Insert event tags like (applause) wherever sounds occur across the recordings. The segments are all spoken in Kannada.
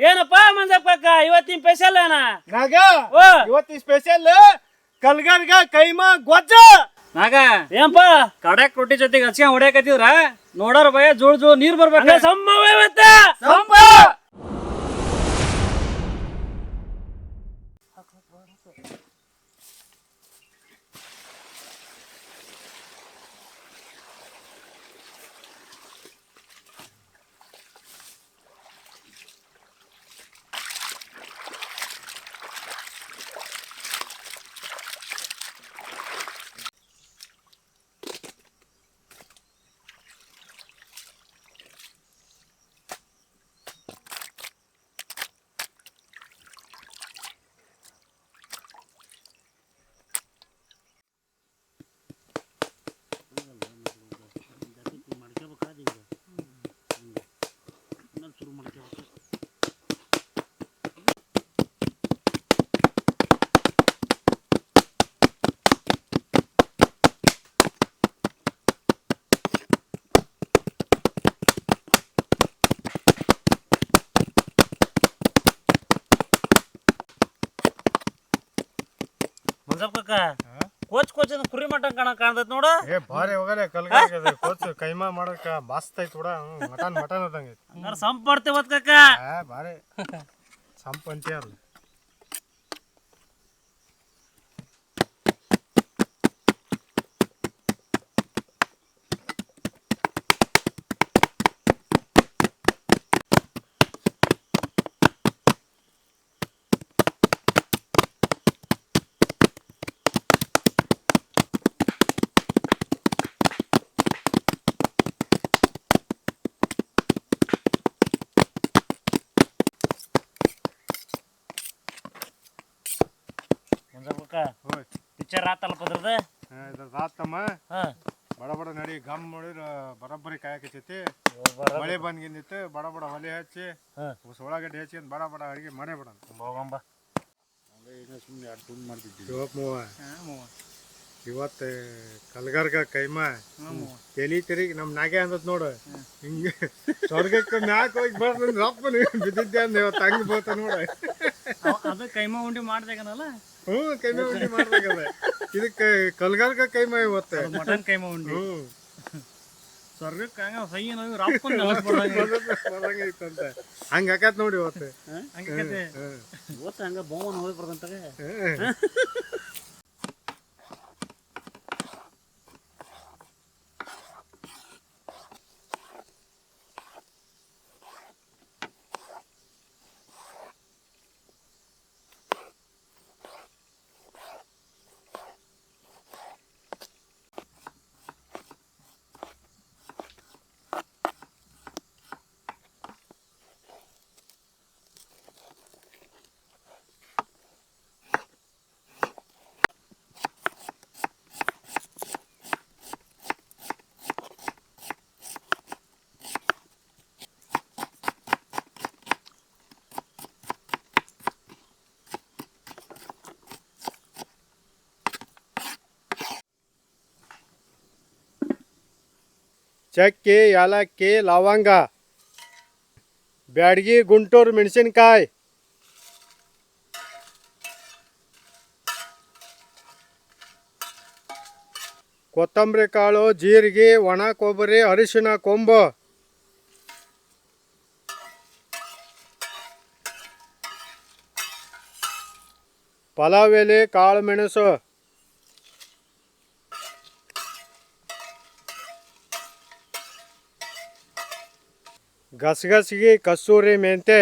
ಏನಪ್ಪ ಮಂಜಪ್ಪ ಇವತ್ತಿನ ಸ್ಪೆಷಲ್ ಏನ? ನಾಗ ಓ. ಇವತ್ತಿನ ಸ್ಪೆಷಲ್ ಕಲ್ಗರ್ಗ ಕೈಮಾ ಗೊಜ್ಜ. ನಾಗ ಏನಪ್ಪ ಕಡಕ್ ರೊಟ್ಟಿ ಜೊತೆಗೆ ಹಚ್ಕೊಂಡ್ ಹೊಡ್ಯಾಕತ್ತಿದ್ರ ನೋಡೋರ್ ಭಯ ಜೋಳ ಜೋಳ ನೀರ್ ಬರ್ಬೇಕ. ಸಂಭವ ಇವತ್ತ? ಸಂಪ ಮಂಜಪ್ಪ ಕೋಚ್ ಕೋಚ್ ಕುರಿ ಮಟ್ಟ ಕಾಣ ಕಾಣ್ತೈತ್ ನೋಡು. ಏ ಭಾರಿ ಹೋಗಲೇ ಕಲ್ಗರ್ಗ ಕೋಚ್ ಕೈಮಾ ಮಾಡಕ ಮಸ್ತ್ ಐತ್ ಕೂಡ ಮಟನ್ ಮಟನ್ ಅದಂಗ ಐತಿ. ಹಂಗಾರ ಸಂಪ್ ಮಾಡ್ತೇವ ಏ ಆ ಭಾರಿ ಸಂಪ ಅಂತೀಯಲ್ಲ ಪಿಕ್ಚರ್ ಆತಲ್ಲ ರಾತಮ್ಮ ಹಾ. ಬಡ ಬಡ ನಡಿ ಗಮ್ ನೋಡಿ ಬರಬ್ಬರಿ ಕಾಯಕತ್ತೈತಿ. ಮಳೆ ಬಂದ್ಗಿಂದಿತ್ತು ಬಡ ಬಡ ಒಲೆ ಹಚ್ಚಿ. ಹಚ್ಚಿ ಉಳ್ಳಾಗಡ್ಡಿ ಹಚ್ಕೊಂಡ್ ಬಡ ಬಡ ಅಡಿಗೆ ಮನೆ ಬಿಡ ಹೋಗಂಬ ಶಿವಪ್ಪ ಇವತ್ತು ಕಲ್ಗರ್ಗ ಕೈಮಾ. ತೆಲಿ ತಿರುಗಿ ನಮ್ ನಾಗೆ ಅಂದತ್ ನೋಡು. ಹಿಂಗ ಸ್ವರ್ಗಕ್ಕೆ ಮ್ಯಾಕ್ ಹೋಗಿ ಬರ್ತೀನಿ ರಪ್ಪ ಬಿದ್ದಿದ್ದೆ ಅಂದ ಇವತ್ತು ಹಂಗೆ ಬರ್ತಾನೆ ನೋಡ. ಅದು ಕೈಮ ಉಂಡಿ ಮಾಡ್ದಾಗನಲ್ಲ? ಹ್ಞೂ ಕೈಮ ಉಂಡಿ ಮಾಡ್ದಾಗದ. ಇದಕ್ಕೆ ಕಲ್ಗರ್ಗ ಕೈಮಾ ಇವತ್ತೆ. ಮಟನ್ ಕೈಮ ಉಂಡಿ. ಸ್ವರ್ಗಕ್ಕೆ ಹಂಗ ಸೈ ನಾವು ರಪ್ಪ ಬರಂಗೈತಂತ ಹಂಗ ಆಕತ್ ನೋಡಿ ಇವತ್ತೆ. ಹಂಗೆ. ಇವತ್ತು ಹಂಗ ಹೋಗಿ ಬರ್ದಂತಾಗ ಚಕ್ಕೆ ಏಲಕ್ಕಿ ಲವಂಗ. ಬ್ಯಾಡಗಿ, ಗುಂಟೂರು ಮೆಣಸಿನ್ಕಾಯಿ. ಕೊತ್ತಂಬರಿ ಕಾಳು, ಜೀರಿಗೆ, ಒಣ ಕೊಬ್ಬರಿ ಅರಿಶಿನ ಕೊಂಬು. ಪಲಾವ್ ಎಲೆ, ಕಾಳು ಮೆಣಸು. ಗಸಗಸಿಗೆ ಕಸ್ತೂರಿ ಮೆಂತೆ.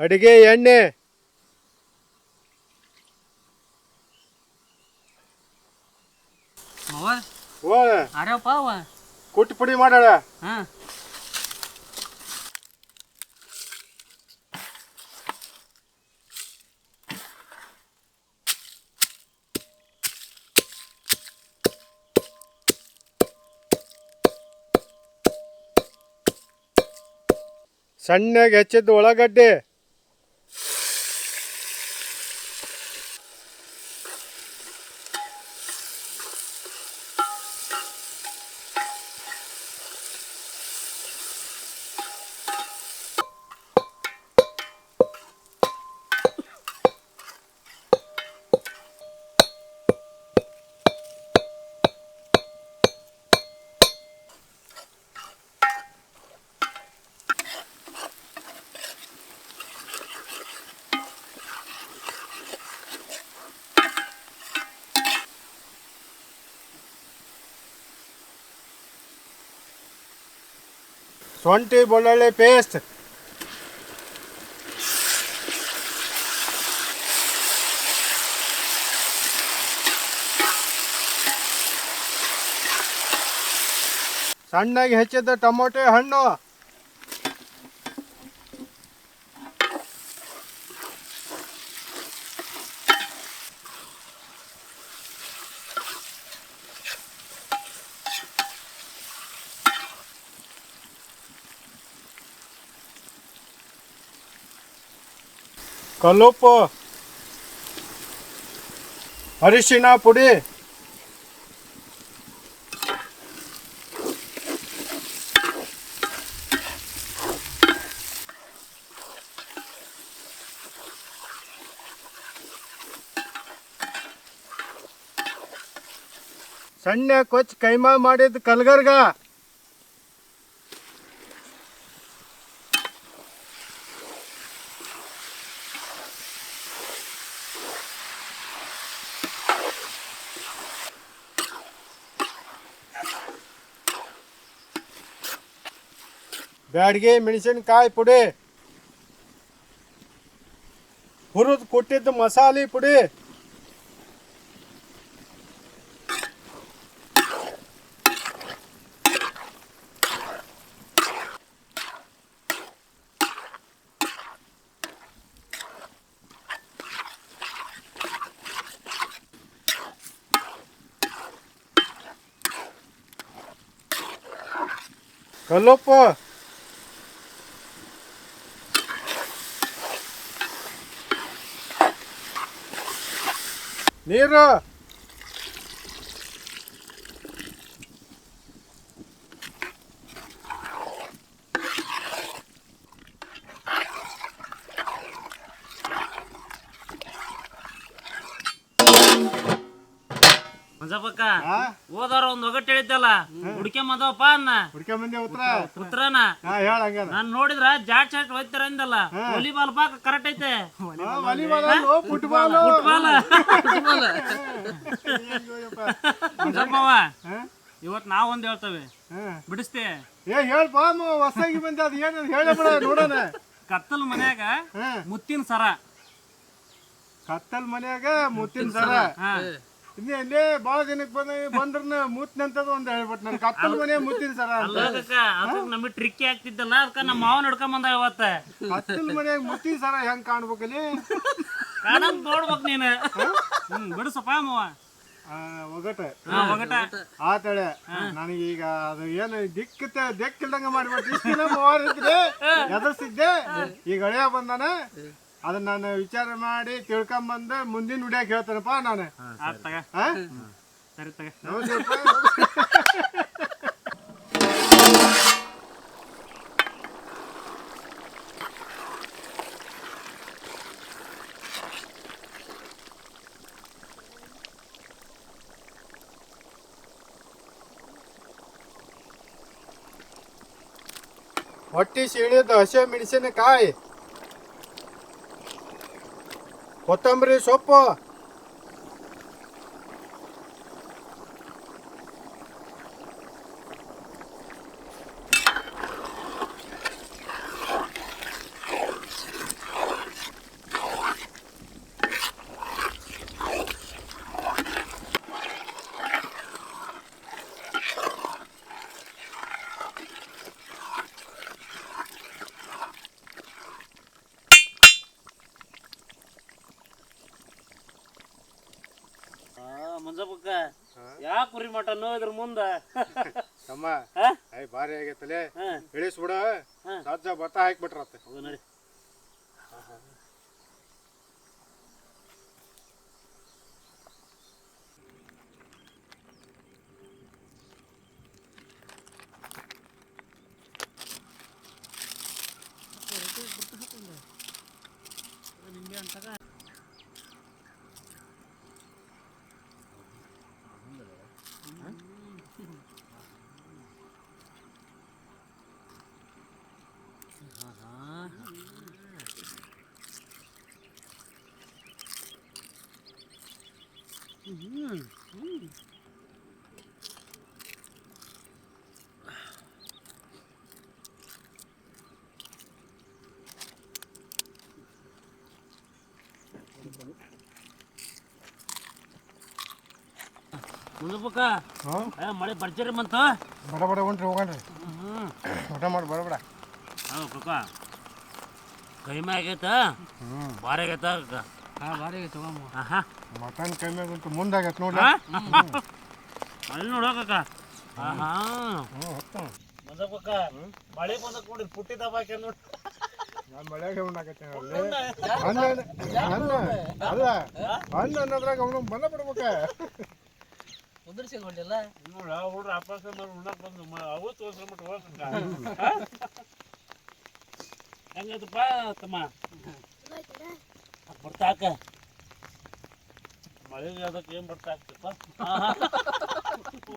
ಅಡಿಗೆ ಎಣ್ಣೆ. ಅರಪ್ಪ ಅವ ಕುಟ್ಟಿ ಪುಡಿ ಮಾಡಾಳ ಹಾಂ ಸಣ್ಣಗೆ ಹೆಚ್ಚಿದ್ದು ಒಳಗಡ್ಡೆ ಶುಂಠಿ ಬೆಳ್ಳುಳ್ಳಿ ಪೇಸ್ಟ್ ಸಣ್ಣಗೆ ಹೆಚ್ಚಿದ ಟೊಮೊಟೊ ಹಣ್ಣು. ಕಲ್ಲುಪ್ಪು. ಅರಿಶಿಣ ಪುಡಿ. ಸಣ್ಣ ಕೊಚ್ಚ ಕೈಮಾ ಮಾಡಿದ ಕಲ್ಗರ್ಗ. ಬ್ಯಾಡ್ಗೆ ಮೆಣಸಿನಕಾಯಿ ಪುಡಿ. ಹುರಿದು ಕೊಟ್ಟಿದ್ದ ಮಸಾಲೆ ಪುಡಿ. ಕಲ್ಲುಪ್ಪು. ನೀರು ಮಂಜಪ್ಪಕ್ಕ ಹಾ ಹೋದವ್ರ ಒಂದ್ ಒಗಟ್ ಹೇಳಿದ್ದಲ್ಲ ಹುಡ್ಕೊಂಬದವಪ್ಪ ಅನ್ನ. ಹುಡ್ಕ ಬಂದೆ ಉತ್ತರ ಉತ್ತರನ ಹಾ ಹೇಳ ಹಂಗಾರ. ನಾನ್ ನೋಡಿದ್ರ ಜಾಟ್ ಶಾಟ್ ಹೋಯ್ತಾರ ಅಂದಲ್ಲ. ವಾಲಿಬಾಲ್ ಪಾಕ ಕರೆಕ್ಟ್ ಐತೆ. Volleyball football football? ಇವತ್ ನಾವ್ ಒಂದ್ ಹೇಳ್ತೇವೆ. ಬಿಡಿಸ್ತೆ. ಏ ಹೇಳ್ಪ ಹೊಸಾಗಿ ಬಂದ ಅದ್ ಏನು ಹೇಳ ಬಿಡ ನೋಡೋಣ. ಕತ್ತಲ್ ಮನ್ಯಾಗ ಮುತ್ತಿನ ಸರ. ಕತ್ತಲ್ ಮನ್ಯಾಗ ಮುತ್ತಿನ ಸರ. ಹಾ. ಇನ್ನೇ ಇಲ್ಲೇ ದಿನಕ್ಕೆ ಬಂದ ಬಂದ್ರ ಮುತ್ತಿನಂತದ ಒಂದ್ ಹೇಳ್ಬಿಟ್ಟು ನನ್ ಕತ್ತಲ್ ಮನೆ ಮುತ್ತಿನ ಸರ ನಮಗೆ ಟ್ರಿಕ್ಕಿ ಆಗ್ತಿದ್ದಲ್ಲ ಅದಕ್ಕ ನಮ್ಮ ಮಾವ ನಡ್ಕೊಂಡ್ ಬಂದ ಇವತ್ತ. ಕತ್ತಲ್ ಮನೆಯಾಗ ಮುತ್ತಿನ ಸರ ಹೆಂಗ್ ಕಾಣ್ಬೇಕಲ್ಲಿ ಕಾಣಂತ ನೋಡ್ಬೇಕ್ ನೀನು. ಹ್ಮ್ ಬಿಡಿಸಪ್ಪ ಮಾವ. ಆ, ಒಗಟ. ಆತಳೆ ನನಗೀಗ ಅದು ಏನು ದಿಕ್ಕ ದಿಕ್ಕಿಲ್ದಂಗ ಮಾಡ್ಬಿಟ್ಟು ಮಾಡಿಬಿಡ್ತೀನಿ ದಿನ ಮೂವರು ಎದುರಿಸಿದ್ದೆ. ಈಗ ಹಳೆಯ ಬಂದಾನ. ಅದನ್ನ ನಾನು ವಿಚಾರ ಮಾಡಿ ತಿಳ್ಕೊಂಬಂದ ಮುಂದಿನ ಹುಡಿಯಾಕ ಹೇಳ್ತೇನಪ್ಪ ನಾನು. ಆತ್ ತಗ. ಆ? ಸರಿ ತಗ. ನಮಸ್ಕಾರ ಹೊಟ್ಟಿ ಸೀಳಿದ ಹಸಿ ಮೆಣಸಿನಕಾಯಿ ಕೊತ್ತಂಬರಿ ಸೊಪ್ಪು. ಮಂಜಪ್ಪಕ್ಕ ಯಾ ಕುರಿ ಮಟನ್ ಇದ್ರ ಮುಂದ? ತಮ್ಮ ಭಾರಿ ಆಗೈತಲೆ. ಇಳಿಸ್ಬಿಡ. ಸಾಧ್ಯ ಸಜ್ಜ ಭತ್ತ ಹಾಕ್ಬಿಟ್ರತ್ತ. ನಡಿ. ಮುಂದಕ್ಕ ಹಾಂ? ಮಳೆ ಬರ್ಜರಿ ಬಂತ ಬಡ ಬಡ ಹೊಂಟ್ರಿ ಹೋಗಣ್ರಿ. ಹ್ಮ್. ಊಟ ಮಾಡಿ ಬಡ ಬಡ. ಹೌದು ಕಕ್ಕ ಕೈಮೆ ಆಗೈತ? ಭಾರಿ ಆಗೈತ? ಹಾ ಭಾರಿ ಆಗೈತೆ ತಗೊಂಬ. ಆಹಾ. ಮಟನ್ ಕಮ್ಮಿ ಆಗಂತೂ ಮುಂದಾಗೈತೆ ನೋಡ್ರಿ ಅಲ್ಲಿ ನೋಡಕ್ಕ ಮುಂದಕ್ಕ ಮಳೆ ಬಂದಕ್ಕೆ ನೋಡಿ ಪುಟ್ಟಿ ದಬಾಕೆ ನೋಡಿ ನಾನು ಮಳೆಗೆ ಉಣ್ಣಾಕತ್ತೆ ಹಣ್ಣು ಹಣ್ಣು ಅಲ್ಲ ಹಣ್ಣು ಅನ್ನೋದ್ರಾಗ ಅವನು ಬಂದ ಬಿಡ್ಬೇಕ. ಕುದುರ್ಸಿಕೊಂಡಿಲ್ಲ ನೋಡ ಹುಡ್ರ ಅಪ್ಪಾಸ ಮಾಡಿ ಉಣ್ಣಕ್ ಬಂದು ಅವು ತೋರ್ಸ್ಕೊಂಬಿಟ್ಟು ಹೋಗಕ್ಕ ಹೆಂಗೈತಪ್ಪ ತಮ್ಮ? ಬರ್ತಾಕ? ಮಳೆಗೆ ಅದಕ್ಕೆ ಏನು ಬರ್ತಾ ಆಗ್ತಪ್ಪ (laughs)